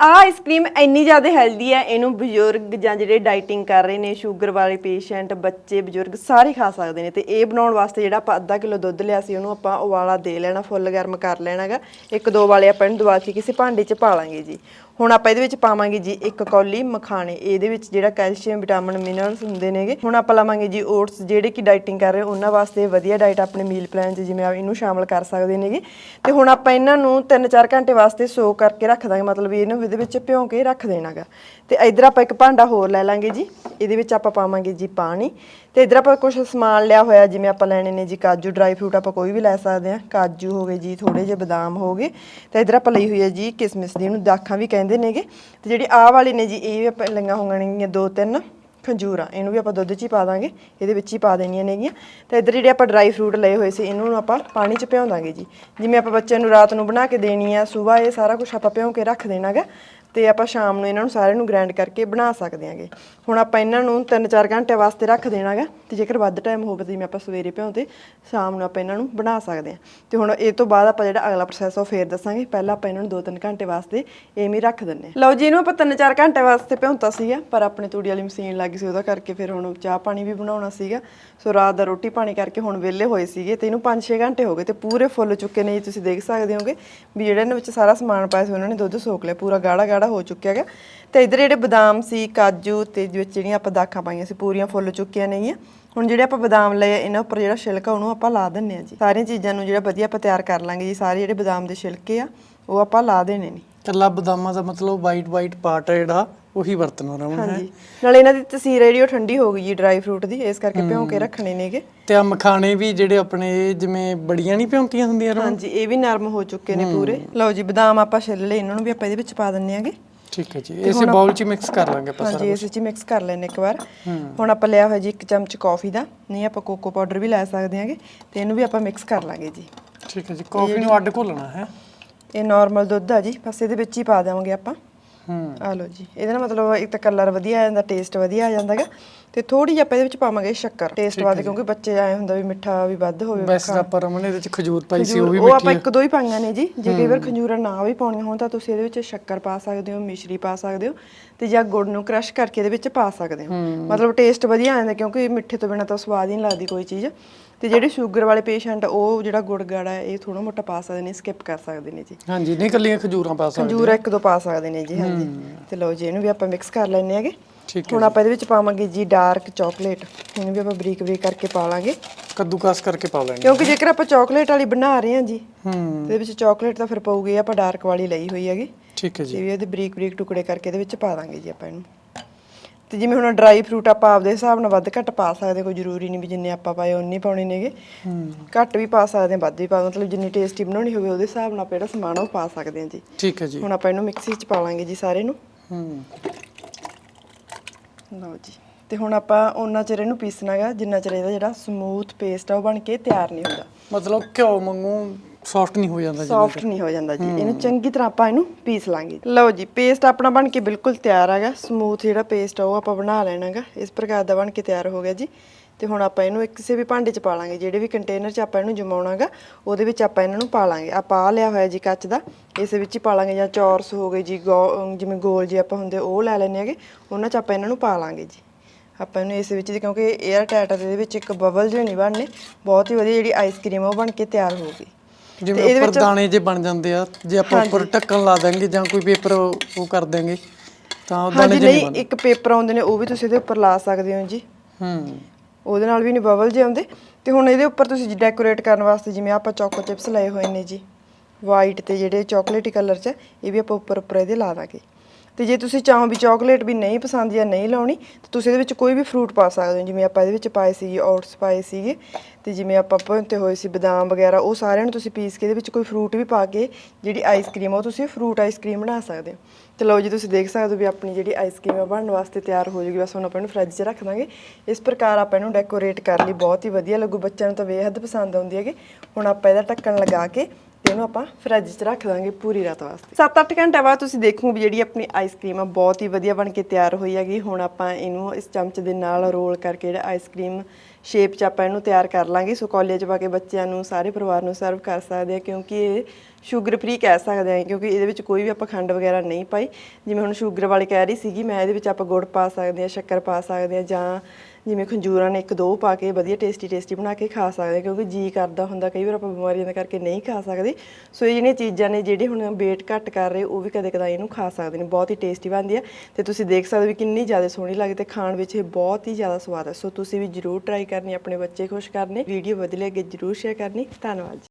a ice cream ਇੰਨੀ ਜ਼ਿਆਦਾ healthy ਹੈ, ਇਹਨੂੰ ਬਜ਼ੁਰਗ ਜਾਂ ਜਿਹੜੇ ਡਾਈਟਿੰਗ ਕਰ ਰਹੇ ਨੇ ਸ਼ੂਗਰ ਵਾਲੇ ਪੇਸ਼ੈਂਟ ਬੱਚੇ, ਬਜ਼ੁਰਗ ਸਾਰੇ ਖਾ ਸਕਦੇ ਨੇ ਤੇ ਇਹ ਬਣਾਉਣ ਵਾਸਤੇ ਜਿਹੜਾ ਆਪਾਂ ਅੱਧਾ ਕਿਲੋ ਦੁੱਧ ਲਿਆ ਸੀ, ਉਹਨੂੰ ਆਪਾਂ ਉਬਾਲਾ ਦੇ ਲੈਣਾ, ਫੁੱਲ ਗਰਮ ਕਰ ਲੈਣਾਗਾ ਇੱਕ ਦੋ ਵਾਲੇ ਆਪਾਂ ਇਹਨੂੰ ਦਵਾ ਕੇ ਕਿਸੇ ਭਾਂਡੇ 'ਚ ਪਾ ਲਾਂਗੇ ਜੀ। ਹੁਣ ਆਪਾਂ ਇਹਦੇ ਵਿੱਚ ਪਾਵਾਂਗੇ ਜੀ ਇੱਕ ਕੌਲੀ ਮਖਾਣੇ। ਇਹਦੇ ਵਿੱਚ ਜਿਹੜਾ ਕੈਲਸ਼ੀਅਮ, ਵਿਟਾਮਿਨ, ਮਿਨਰਲਸ ਹੁੰਦੇ ਨੇਗੇ। ਹੁਣ ਆਪਾਂ ਲਾਵਾਂਗੇ ਜੀ ਓਟਸ, ਜਿਹੜੇ ਕਿ ਡਾਈਟਿੰਗ ਕਰ ਰਹੇ, ਉਹਨਾਂ ਵਾਸਤੇ ਵਧੀਆ ਡਾਈਟ ਆਪਣੇ ਮੀਲ ਪਲਾਨ 'ਚ, ਜਿਵੇਂ ਆ ਇਹਨੂੰ ਸ਼ਾਮਲ ਕਰ ਸਕਦੇ ਨੇਗੇ। ਤੇ ਹੁਣ ਆਪਾਂ ਇਹਨਾਂ ਨੂੰ 3-4 ਘੰਟੇ ਵਾਸਤੇ ਸੋ ਕਰਕੇ ਰੱਖ ਦਾਂਗੇ। ਮਤਲਬ ਵੀ ਇਹਨੂੰ, ਇਹਦੇ ਵਿੱਚ ਭਿਉਂ ਕੇ ਰੱਖ ਦੇਣਾਗਾ। ਤੇ ਇਧਰ ਆਪਾਂ ਇੱਕ ਭਾਂਡਾ ਹੋਰ ਲੈ ਲਾਂਗੇ ਜੀ। ਇਹਦੇ ਵਿੱਚ ਆਪਾਂ ਪਾਵਾਂਗੇ ਜੀ ਪਾਣੀ। ਤੇ ਇਧਰ ਆਪਾਂ ਕੁਝ ਸਮਾਨ ਲਿਆ ਹੋਇਆ, ਜਿਵੇਂ ਆਪਾਂ ਲੈਣੇ ਨੇ ਜੀ ਕਾਜੂ ਡਰਾਈ ਫਰੂਟ ਆਪਾਂ ਕੋਈ ਵੀ ਲੈ ਸਕਦੇ ਆ ਕਾਜੂ ਹੋ ਗਏ ਜੀ ਥੋੜੇ ਜਿਹੇ ਬਦਾਮ ਹੋ ਗਏ। ਤੇ ਇਧਰ ਆਪਾਂ ਲਈ ਹੋਈ ਹੈ ਜੀ ਕਿਸਮਿਸ ਦੀ ਇਹਨੂੰ ਦਾਖਾਂ ਵੀ ਕਹਿੰਦੇ ਨੇਗੇ। ਤੇ ਜਿਹੜੀ ਆਹ ਵਾਲੀ ਨੇ ਜੀ, ਇਹ ਵੀ ਆਪਾਂ ਲਈਆਂ ਹੋਣਗੀਆਂ ਦੋ ਤਿੰਨ ਖੰਜੂਰਾ। ਇਹਨੂੰ ਵੀ ਆਪਾਂ ਦੁੱਧ 'ਚ ਹੀ ਪਾ ਦਾਂਗੇ। ਇਹਦੇ ਵਿੱਚ ਹੀ ਪਾ ਦੇਣੀਆਂ ਨੇਗੀਆਂ। ਤੇ ਇਧਰ ਜਿਹੜੇ ਆਪਾਂ ਡਰਾਈ ਫਰੂਟ ਲਏ ਹੋਏ ਸੀ, ਇਹਨੂੰ ਆਪਾਂ ਪਾਣੀ 'ਚ ਭਿਉਂ ਦਾਂਗੇ ਜੀ। ਜਿਵੇਂ ਆਪਾਂ ਬੱਚਿਆਂ ਨੂੰ ਰਾਤ ਨੂੰ ਬਣਾ ਕੇ ਦੇਣੀ ਆ, ਸਵੇਰ ਇਹ ਸਾਰਾ ਕੁਝ ਆਪਾਂ ਭਿਉਂ ਕੇ ਰੱਖ ਦੇਣਾਗਾ। ਤੇ ਆਪਾਂ ਸ਼ਾਮ ਨੂੰ ਇਹਨਾਂ ਨੂੰ ਸਾਰਿਆਂ ਨੂੰ ਗ੍ਰਾਈਂਡ ਕਰਕੇ ਬਣਾ ਸਕਦੇ ਹਾਂਗੇ ਹੁਣ ਆਪਾਂ ਇਹਨਾਂ ਨੂੰ 3-4 ਘੰਟੇ ਵਾਸਤੇ ਰੱਖ ਦੇਣਾਗਾ ਤੇ ਜੇਕਰ ਵੱਧ ਟਾਈਮ ਹੋਵੇ ਤਾਂ ਜਿਵੇਂ ਆਪਾਂ ਸਵੇਰੇ ਭਿਉਂ ਤੇ ਸ਼ਾਮ ਨੂੰ ਆਪਾਂ ਇਹਨਾਂ ਨੂੰ ਬਣਾ ਸਕਦੇ ਹਾਂ ਤੇ ਹੁਣ ਇਹ ਤੋਂ ਬਾਅਦ ਆਪਾਂ ਜਿਹੜਾ ਅਗਲਾ ਪ੍ਰੋਸੈਸ ਉਹ ਫੇਰ ਦੱਸਾਂਗੇ। ਪਹਿਲਾਂ ਆਪਾਂ ਇਹਨਾਂ ਨੂੰ 2-3 ਘੰਟੇ ਵਾਸਤੇ ਐਵੇਂ ਹੀ ਰੱਖ ਦਿੰਨੇ ਆ। ਲਓ ਜੀ, ਇਹਨੂੰ ਆਪਾਂ 3-4 ਘੰਟੇ ਵਾਸਤੇ ਭਿਉਂਤਾ ਸੀਗਾ, ਪਰ ਆਪਣੇ ਤੂੜੀ ਵਾਲੀ ਮਸ਼ੀਨ ਲੱਗ ਗਈ ਸੀ, ਉਹਦਾ ਕਰਕੇ ਫਿਰ ਹੁਣ ਚਾਹ ਪਾਣੀ ਵੀ ਬਣਾਉਣਾ ਸੀਗਾ। ਸੋ ਰਾਤ ਦਾ ਰੋਟੀ ਪਾਣੀ ਕਰਕੇ ਹੁਣ ਵਿਹਲੇ ਹੋਏ ਸੀਗੇ ਤੇ ਇਹਨੂੰ 5-6 ਘੰਟੇ ਹੋ ਗਏ ਤੇ ਪੂਰੇ ਫੁੱਲ ਚੁੱਕੇ ਨੇ ਜੀ, ਤੁਸੀਂ ਦੇਖ ਸਕਦੇ ਹੋਗੇ ਵੀ ਜਿਹੜਾ ਇਹਨਾਂ ਵਿੱਚ ਸਾਰਾ ਸਮਾਨ ਪਾਇਆ ਸੀ, ਉਹਨਾਂ ਨੇ ਦੁੱਧ ਸੋਕ ਲਿਆ, ਪੂਰਾ ਗਾੜਾ ਗਾੜਾ ਹੋ ਚੁੱਕਿਆ ਹੈਗਾ। ਤੇ ਇਧਰ ਜਿਹੜੇ ਬਦਾਮ ਸੀ, ਕਾਜੂ ਤੇ ਵਿੱਚ ਜਿਹੜੀਆਂ ਆਪਾਂ ਦਾਖਾਂ ਪਾਈਆਂ ਸੀ, ਪੂਰੀਆਂ ਫੁੱਲ ਚੁੱਕੀਆਂ ਨੇਗੀਆਂ। ਹੁਣ ਜਿਹੜੇ ਆਪਾਂ ਬਦਾਮ ਲਏ, ਇਹਨਾਂ ਉੱਪਰ ਜਿਹੜਾ ਛਿਲਕਾ, ਉਹਨੂੰ ਆਪਾਂ ਲਾ ਦਿੰਨੇ ਆ ਜੀ। ਸਾਰੀਆਂ ਚੀਜ਼ਾਂ ਨੂੰ ਜਿਹੜਾ ਵਧੀਆ ਆਪਾਂ ਤਿਆਰ ਕਰ ਲਾਂਗੇ ਜੀ, ਸਾਰੇ ਜਿਹੜੇ ਬਦਾਮ ਦੇ ਛਿਲਕੇ ਆ, ਉਹ ਆਪਾਂ ਲਾ ਦੇਣੇ ਨੇ। ਕੱਲਾ ਬਦਾਮਾਂ ਦਾ ਮਤਲਬ ਵਾਈਟ ਵਾਈਟ ਪਾਰਟ ਹੈ ਜਿਹੜਾ। ਉਹੀ ਵਰਤਣਾ ਰਮਨ ਹੈ। ਹਾਂਜੀ ਨਾਲੇ ਇਹਨਾਂ ਦੀ ਤਸੀਰ ਜਿਹੜੀ ਉਹ ਠੰਡੀ ਹੋ ਗਈ ਜੀ ਡਰਾਈ ਫਰੂਟ ਦੀ ਇਸ ਕਰਕੇ ਭਿਉਂ ਕੇ ਰੱਖਣੇ ਨੇਗੇ। ਤੇ ਆ ਮਖਾਣੇ ਵੀ ਜਿਹੜੇ ਆਪਣੇ ਜਿਵੇਂ ਬੜੀਆਂ ਨਹੀਂ ਭਿਉਂਤੀਆਂ ਹੁੰਦੀਆਂ ਰਮਨ? ਹਾਂਜੀ ਇਹ ਵੀ ਨਰਮ ਹੋ ਚੁੱਕੇ ਨੇ ਪੂਰੇ। ਲਓ ਜੀ ਬਦਾਮ ਆਪਾਂ ਛਿੱਲ ਲਏ ਇਹਨਾਂ ਨੂੰ ਵੀ ਆਪਾਂ ਇਹਦੇ ਵਿੱਚ ਪਾ ਦਿੰਨੇ ਆਗੇ ਠੀਕ ਹੈ ਜੀ ਇਸੇ ਬਾਉਲ 'ਚ ਮਿਕਸ ਕਰ ਲਾਂਗੇ ਆਪਾਂ ਹਾਂਜੀ ਇਸ ਵਿੱਚ ਮਿਕਸ ਕਰ ਲੈਣੇ ਇੱਕ ਵਾਰ। ਹੁਣ ਆਪਾਂ ਲਿਆ ਹੋਇਆ ਜੀ ਇੱਕ ਚਮਚ ਕਾਫੀ ਦਾ। ਨਹੀਂ ਆਪਾਂ ਕੋਕੋ ਪਾਊਡਰ ਵੀ ਲੈ ਸਕਦੇ ਆਂਗੇ ਤੇ ਇਹਨੂੰ ਵੀ ਆਪਾਂ ਮਿਕਸ ਕਰ ਲਾਂਗੇ ਜੀ। ਠੀਕ ਹੈ ਜੀ ਕਾਫੀ ਨੂੰ ਅੱਡ ਘੋਲਣਾ ਹੈ। ਇਹ ਨਾਰਮਲ ਦੁੱਧ ਆ ਜੀ ਬਸ ਇਹਦੇ ਵਿੱਚ ਹੀ ਪਾ ਦੇਵਾਂਗੇ ਆਪਾਂ। ਹੂੰ। ਆ ਲਓ ਜੀ, ਇਹਦੇ ਨਾਲ ਮਤਲਬ ਇੱਕ ਤਾਂ ਕਲਰ ਵਧੀਆ ਆ ਜਾਂਦਾ ਟੇਸਟ ਵਧੀਆ ਆ ਜਾਂਦਾਗਾ। ਤੇ ਥੋੜੀ ਜਿਹੀ ਆਪਾਂ ਇਹਦੇ ਵਿੱਚ ਪਾਵਾਂਗੇ ਸ਼ੱਕਰ। ਟੇਸਟ ਵਾਸਤੇ ਕਿਉਂਕਿ ਬੱਚੇ ਆਏ ਹੁੰਦਾ ਵੀ ਮਿੱਠਾ ਵੀ ਵੱਧ ਹੋਵੇ ਵੈਸੇ ਆਪਾਂ ਰਮਨ ਇਹਦੇ ਵਿੱਚ ਖਜੂਰ ਪਾਈ ਸੀ ਉਹ ਵੀ ਉਹ ਆਪਾਂ ਇੱਕ ਦੋ ਹੀ ਪਾਈਆਂ ਨੇ ਜੀ। ਜੇ ਕਈ ਵਾਰ ਖੰਜੂਰਾ ਨਾ ਵੀ ਪਾਉਣੀਆਂ ਹੋਣ ਤਾਂ ਤੁਸੀਂ ਇਹਦੇ ਵਿੱਚ ਸ਼ੱਕਰ ਪਾ ਸਕਦੇ ਹੋ ਮਿਸ਼ਰੀ ਪਾ ਸਕਦੇ ਹੋ ਤੇ ਜਾਂ ਗੁੜ ਨੂੰ ਕ੍ਰਸ਼ ਕਰਕੇ ਇਹਦੇ ਵਿੱਚ ਪਾ ਸਕਦੇ ਹੋ। ਮਤਲਬ ਟੇਸਟ ਵਧੀਆ ਆ ਜਾਂਦਾ ਕਿਉਂਕਿ ਮਿੱਠੇ ਤੋਂ ਬਿਨਾ ਤਾਂ ਸਵਾਦ ਹੀ ਨਹੀਂ ਲੱਗਦੀ ਕੋਈ ਚੀਜ਼। ਤੇ ਜਿਹੜੇ ਸ਼ੂਗਰ ਵਾਲੇ ਪੇਸ਼ੈਂਟ ਉਹ ਜਿਹੜਾ ਗੁੜ ਗਾੜਾ ਹੈ ਇਹ ਥੋੜਾ ਮੋਟਾ ਪਾ ਸਕਦੇ ਨੇ ਸਕਿਪ ਕਰ ਸਕਦੇ ਨੇ ਜੀ। ਹਾਂਜੀ ਨਹੀਂ ਕੱਲੀਆਂ ਖਜੂਰਾਂ ਪਾ ਸਕਦੇ ਖੰਜੂਰਾ ਇੱਕ ਦੋ ਪਾ ਸਕਦੇ ਨੇ ਜੀ ਹਾਂਜੀ। ਤੇ ਲਓ ਜੀ ਇਹਨੂੰ ਵੀ ਆਪਾਂ ਮਿਕਸ ਕਰ ਲੈਣੇ ਹੈਗੇ। ਠੀਕ ਹੁਣ ਆਪਾਂ ਇਹਦੇ ਵਿੱਚ ਪਾਵਾਂਗੇ ਜੀ ਡਾਰਕ ਚਾਕਲੇਟ। ਇਹਨੂੰ ਵੀ ਆਪਾਂ ਬਰੀਕ ਬਰੀਕ ਕਰਕੇ ਪਾ ਲਾਂਗੇ। ਕੱਦੂਕਸ ਕਰਕੇ ਪਾ ਲੈਣੇ ਕਿਉਂਕਿ ਜੇਕਰ ਆਪਾਂ ਚਾਕਲੇਟ ਵਾਲੀ ਬਣਾ ਰਹੇ ਹਾਂ ਜੀ ਹੂੰ। ਇਹਦੇ ਵਿੱਚ ਚਾਕਲੇਟ ਤਾਂ ਫਿਰ ਪਊਗੀ ਆਪਾਂ ਡਾਰਕ ਵਾਲੀ ਲਈ ਹੋਈ ਹੈਗੀ। ਠੀਕ ਹੈ ਜੀ। ਵੀ ਇਹਦੇ ਬਰੀਕ ਬਰੀਕ ਟੁਕੜੇ ਕਰਕੇ ਇਹਦੇ ਵਿੱਚ ਪਾ ਦਾਂਗੇ ਜੀ ਆਪਾਂ ਇਹਨੂੰ। ਤੇ ਜਿਵੇਂ ਹੁਣ ਡਰਾਈ ਫਰੂਟ ਆਪਾਂ ਆਪਦੇ ਹਿਸਾਬ ਨਾਲ ਵੱਧ ਘੱਟ ਪਾ ਸਕਦੇ ਕੋਈ ਜ਼ਰੂਰੀ ਨਹੀਂ ਵੀ ਜਿੰਨੇ ਆਪਾਂ ਪਾਏ ਉਨੇ ਹੀ ਪਾਉਣੇ ਨੇਗੇ। ਘੱਟ ਵੀ ਪਾ ਸਕਦੇ ਹਾਂ ਵੱਧ ਵੀ ਪਾ ਮਤਲਬ ਜਿੰਨੀ ਟੇਸਟੀ ਬਣਾਉਣੀ ਹੋਵੇ ਉਹਦੇ ਹਿਸਾਬ ਨਾਲ ਆਪਾਂ ਜਿਹੜਾ ਸਮਾਨ ਆ ਉਹ ਪਾ ਸਕਦੇ ਹਾਂ ਜੀ। ਠੀਕ ਹੈ ਜੀ। ਹੁਣ ਆਪਾਂ ਇਹਨੂੰ ਮਿਕਸੀ 'ਚ ਪਾ ਲਾਂਗੇ ਜੀ ਸਾਰੇ ਨੂੰ। ਹੂੰ। ਲਓ ਜੀ। ਤੇ ਹੁਣ ਆਪਾਂ ਉਹਨਾਂ ਚਿਰ ਇਹਨੂੰ ਪੀਸਣਾਗਾ ਜਿੰਨਾ ਚਿਰ ਇਹਦਾ ਜਿਹੜਾ ਸਮੂਥ ਪੇਸਟ ਆ ਉਹ ਬਣ ਕੇ ਤਿਆਰ ਨਹੀਂ ਹੁੰਦਾ। ਮਤਲਬ ਘਿਓ ਵਾਂਗੂ ਸੌਫਟ ਨਹੀਂ ਹੋ ਜਾਂਦਾ ਜੀ ਸੌਫਟ ਨਹੀਂ ਹੋ ਜਾਂਦਾ ਜੀ। ਇਹਨੂੰ ਚੰਗੀ ਤਰ੍ਹਾਂ ਆਪਾਂ ਇਹਨੂੰ ਪੀਸ ਲਾਂਗੇ ਲਓ ਜੀ ਪੇਸਟ ਆਪਣਾ ਬਣ ਕੇ ਬਿਲਕੁਲ ਤਿਆਰ ਹੈਗਾ ਸਮੂਥ ਜਿਹੜਾ ਪੇਸਟ ਆ ਉਹ ਆਪਾਂ ਬਣਾ ਲੈਣਾਗਾ ਇਸ ਪ੍ਰਕਾਰ ਦਾ ਬਣ ਕੇ ਤਿਆਰ ਹੋ ਗਿਆ ਜੀ। ਤੇ ਹੁਣ ਆਪਾਂ ਇਹਨੂੰ ਇੱਕ ਕਿਸੇ ਵੀ ਭਾਂਡੇ 'ਚ ਪਾ ਲਾਂਗੇ ਜਿਹੜੇ ਵੀ ਕੰਟੇਨਰ 'ਚ ਆਪਾਂ ਇਹਨੂੰ ਜਮਾਉਣਾਗਾ ਉਹਦੇ ਵਿੱਚ ਆਪਾਂ ਇਹਨਾਂ ਨੂੰ ਪਾ ਲਾਂਗੇ। ਆਪਾਂ ਆ ਲਿਆ ਹੋਇਆ ਜੀ ਕੱਚ ਦਾ ਇਸ ਵਿੱਚ ਹੀ ਪਾ ਲਾਂਗੇ ਜਾਂ ਚੌਰਸ ਹੋ ਗਏ ਜੀ ਜਿਵੇਂ ਗੋਲ ਜੇ ਆਪਾਂ ਹੁੰਦੇ ਉਹ ਲੈ ਲੈਣੇ ਹੈਗੇ ਉਹਨਾਂ 'ਚ ਆਪਾਂ ਇਹਨਾਂ ਨੂੰ ਪਾ ਲਾਂਗੇ ਜੀ। ਆਪਾਂ ਇਹਨੂੰ ਇਸ ਵਿੱਚ ਦੀ ਕਿਉਂਕਿ 에ਅਰ ਟਾਈਟ ਦੇ ਵਿੱਚ ਇੱਕ ਬਬਲ ਜਿਹੇ ਨਹੀਂ ਬਣਨੇ ਬਹੁਤ ਹੀ ਵਧੀਆ ਜਿਹੜੀ ਆਈਸਕ੍ਰੀਮ ਉਹ ਬਣ ਕੇ ਤਿਆਰ ਹੋਊਗੀ ਜਿਵੇਂ ਉੱਪਰ ਦਾਣੇ ਜੇ ਬਣ ਜਾਂਦੇ ਆ ਜੇ ਆਪਾਂ ਉੱਪਰ ਢੱਕਣ ਲਾ ਦਾਂਗੇ ਜਾਂ ਕੋਈ ਪੇਪਰ ਉਹ ਕਰ ਦਾਂਗੇ ਤਾਂ ਉਹ ਦਾਣੇ ਜੇ ਨਹੀਂ ਇੱਕ ਪੇਪਰ ਆਉਂਦੇ ਨੇ ਉਹ ਵੀ ਤੁਸੀਂ ਇਹਦੇ ਉੱਪਰ ਲਾ ਸਕਦੇ ਹੋ ਜੀ। ਹੂੰ। ਉਹਦੇ ਨਾਲ ਵੀ ਨਹੀਂ ਬਬਲ ਜੇ ਆਉਂਦੇ ਤੇ ਹੁਣ ਇਹਦੇ ਉੱਪਰ ਤੁਸੀਂ ਡੈਕੋਰੇਟ ਕਰਨ ਵਾਸਤੇ ਜਿਵੇਂ ਆਪਾਂ ਚੋਕੋ ਚਿਪਸ ਲਏ ਹੋਏ ਨੇ ਜੀ ਵਾਈਟ ਤੇ ਜਿਹੜੇ ਚਾਕਲੇਟੀ ਕਲਰ 'ਚ, ਇਹ ਵੀ ਆਪਾਂ ਉੱਪਰ ਉੱਪਰ ਇਹਦੇ ਲਾ ਦਾਂਗੇ। ਤੇ ਜੇ ਤੁਸੀਂ ਚਾਹੋ ਵੀ ਚਾਕਲੇਟ ਵੀ ਨਹੀਂ ਪਸੰਦ ਜਾਂ ਨਹੀਂ ਲਾਉਣੀ, ਤਾਂ ਤੁਸੀਂ ਇਹਦੇ ਵਿੱਚ ਕੋਈ ਵੀ ਫਰੂਟ ਪਾ ਸਕਦੇ ਹੋ, ਜਿਵੇਂ ਆਪਾਂ ਇਹਦੇ ਵਿੱਚ ਪਾਏ ਸੀ ਓਟਸ ਪਾਏ ਸੀਗੇ, ਤੇ ਜਿਵੇਂ ਆਪਾਂ ਭੁੰਨਤੇ ਹੋਏ ਸੀ ਬਦਾਮ ਵਗੈਰਾ, ਉਹ ਸਾਰਿਆਂ ਨੂੰ ਤੁਸੀਂ ਪੀਸ ਕੇ ਇਹਦੇ ਵਿੱਚ ਕੋਈ ਫਰੂਟ ਵੀ ਪਾ ਕੇ ਜਿਹੜੀ ਆਈਸਕ੍ਰੀਮ ਆ, ਉਹ ਤੁਸੀਂ ਫਰੂਟ ਆਈਸਕ੍ਰੀਮ ਬਣਾ ਸਕਦੇ ਹੋ। ਤੇ ਲਓ ਜੀ, ਤੁਸੀਂ ਦੇਖ ਸਕਦੇ ਹੋ ਵੀ ਆਪਣੀ ਜਿਹੜੀ ਆਈਸਕ੍ਰੀਮ ਆ ਬਣਨ ਵਾਸਤੇ ਤਿਆਰ ਹੋ ਜੂਗੀ। ਬਸ ਹੁਣ ਆਪਾਂ ਇਹਨੂੰ ਫ੍ਰਿਜ 'ਚ ਰੱਖ ਦਾਂਗੇ। ਇਸ ਪ੍ਰਕਾਰ ਆਪਾਂ ਇਹਨੂੰ ਡੈਕੋਰੇਟ ਕਰ ਲਈ। ਬਹੁਤ ਹੀ ਵਧੀਆ ਲੱਗੂ। ਬੱਚਿਆਂ ਨੂੰ ਤਾਂ ਬੇਹੱਦ ਪਸੰਦ ਆਉਂਦੀ ਹੈਗੀ। ਹੁਣ ਆਪਾਂ ਇਹਦਾ ਢੱਕਣ ਲਗਾ ਕੇ ਤੇ ਇਹਨੂੰ ਆਪਾਂ ਫਰਿੱਜ 'ਚ ਰੱਖ ਦਾਂਗੇ ਪੂਰੀ ਰਾਤ ਵਾਸਤੇ। 7-8 ਘੰਟੇ ਬਾਅਦ ਤੁਸੀਂ ਦੇਖੋ ਵੀ ਜਿਹੜੀ ਆਪਣੀ ਆਈਸਕ੍ਰੀਮ ਆ ਬਹੁਤ ਹੀ ਵਧੀਆ ਬਣ ਕੇ ਤਿਆਰ ਹੋਈ ਹੈਗੀ। ਹੁਣ ਆਪਾਂ ਇਹਨੂੰ ਇਸ ਚਮਚ ਦੇ ਨਾਲ ਰੋਲ ਕਰਕੇ ਜਿਹੜਾ ਆਈਸਕ੍ਰੀਮ ਸ਼ੇਪ 'ਚ ਆਪਾਂ ਇਹਨੂੰ ਤਿਆਰ ਕਰ ਲਾਂਗੇ। ਸੋ ਕਾਲਜ ਪਾ ਕੇ ਬੱਚਿਆਂ ਨੂੰ, ਸਾਰੇ ਪਰਿਵਾਰ ਨੂੰ ਸਰਵ ਕਰ ਸਕਦੇ ਆ ਕਿਉਂਕਿ ਇਹ ਸ਼ੂਗਰ ਫ੍ਰੀ ਕਹਿ ਸਕਦੇ ਆ ਕਿਉਂਕਿ ਇਹਦੇ ਵਿੱਚ ਕੋਈ ਵੀ ਆਪਾਂ ਖੰਡ ਵਗੈਰਾ ਨਹੀਂ ਪਾਈ। ਜਿਵੇਂ ਹੁਣ ਸ਼ੂਗਰ ਵਾਲੀ ਕਹਿ ਰਹੀ ਸੀਗੀ, ਮੈਂ ਇਹਦੇ ਵਿੱਚ ਆਪਾਂ ਗੁੜ ਪਾ ਸਕਦੇ ਆ ਸ਼ੱਕਰ ਪਾ ਸਕਦੇ ਆ ਜਾਂ ਜਿਵੇਂ ਖੰਜੂਰਾਂ ਨੇ ਇੱਕ ਦੋ ਪਾ ਕੇ ਵਧੀਆ ਟੇਸਟੀ ਟੇਸਟੀ ਬਣਾ ਕੇ ਖਾ ਸਕਦੇ ਹਾਂ ਕਿਉਂਕਿ ਜੀ ਕਰਦਾ ਹੁੰਦਾ, ਕਈ ਵਾਰ ਆਪਾਂ ਬਿਮਾਰੀਆਂ ਦੇ ਕਰਕੇ ਨਹੀਂ ਖਾ ਸਕਦੇ। ਸੋ ਇਹ ਜਿਹੜੀਆਂ ਚੀਜ਼ਾਂ ਨੇ ਜਿਹੜੇ ਹੁਣ weight ਘੱਟ ਕਰ ਰਹੇ, ਉਹ ਵੀ ਕਦੇ ਕਦਾਈ ਇਹਨੂੰ ਖਾ ਸਕਦੇ ਨੇ, ਬਹੁਤ ਹੀ ਟੇਸਟੀ ਬਣਦੀ ਆ। ਤੇ ਤੁਸੀਂ ਦੇਖ ਸਕਦੇ ਹੋ ਵੀ ਕਿੰਨੀ ਜ਼ਿਆਦਾ ਸੋਹਣੀ ਲੱਗਦੀ ਤੇ ਖਾਣ ਵਿੱਚ ਇਹ ਬਹੁਤ ਹੀ ਜ਼ਿਆਦਾ ਸਵਾਦ ਹੈ। ਸੋ ਤੁਸੀਂ ਵੀ ਜਰੂਰ ਟਰਾਈ ਕਰਨੀ ਆਪਣੇ ਬੱਚੇ ਖੁਸ਼ ਕਰਨੇ ਵੀਡੀਓ ਵਧੀਆ ਲੱਗੇ ਜਰੂਰ ਸ਼ੇਅਰ ਕਰਨੀ। ਧੰਨਵਾਦ ਜੀ।